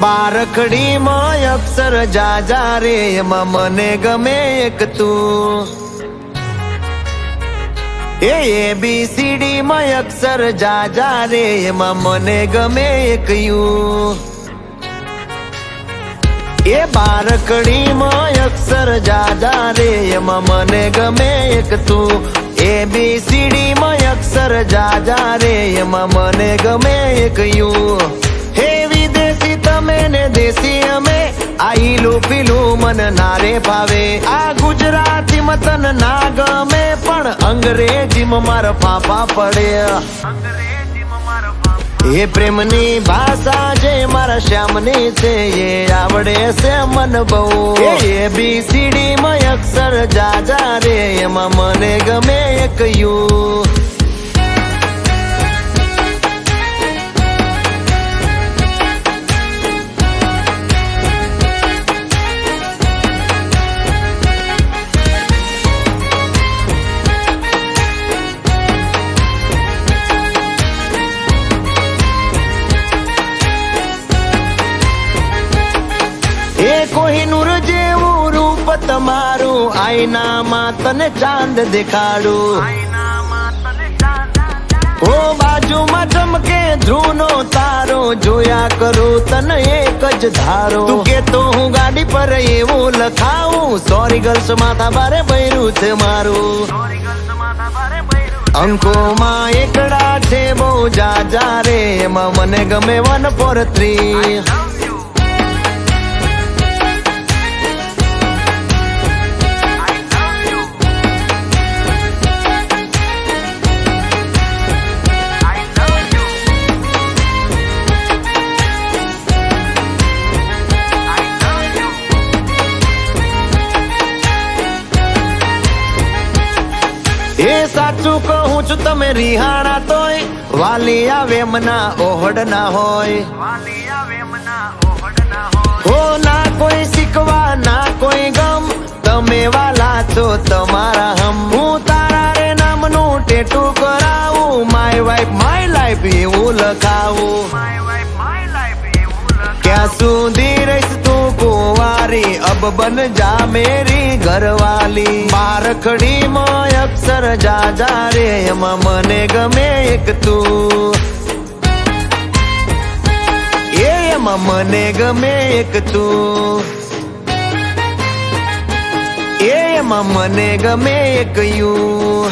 બારખડીમાં અક્ષર જાજા રે, એમાં મને ગમે એક તું. એ એ બી સી ડી માં અક્ષર જાજા રે, એમાં મને ગમે એક યુ. એ બારકડીમાં અક્ષર જાજા રે, એમાં મને ગમે એક તું. એ બી સી ડી માં અક્ષર જાજા રે, એમાં મને ગમે એક યુ. દેશી અમે આઈલું પીલું મન નારે ભાવે. આ ગુજરાતી મતન ના ગમે પણ અંગ્રેજીમાં મારા પાપા પડે. એ પ્રેમની ભાષા જે મારા શ્યામની છે, એ આવડે છે મન બહુ. એ બી સીડી માં અક્ષર જાજા રે, એમાં મને ગમે એક યુ. તમારું આઈનામાં તને ચાંદ દેખાડું. ઓ બાજુમાં ચમકે ધ્રુવનો તારો, જોયા કરું તને એક જ ધારો. કે તો હું ગાડી પર એવું લખાવું, સોરી ગર્લ્સ માથા બારે બૈરું છે મારું. અંકોમાં એકડા છે બહુ જાજા રે, એમાં મને ગમે વન ફોર થ્રી. એ સાચું કહું છું, તમે રિહાણા તોય. વાલી આવે મના ઓહડ ના હોય. હો ના કોઈ શીખવા, ના કોઈ ગમ. તમે વાલા છો તમારા હમ. હું તારા રે નામનું ટેટુ કરાવું. માય વાઈફ માય લાઈફ એવું લખાવું. ક્યાં સુધી બન જા મેરી ઘરવાલી બારખડી માં અક્ષર જાજા રે એમાં મને ગમે એક તું એમાં મને ગમે એક તું એમાં મને ગમે એક યુ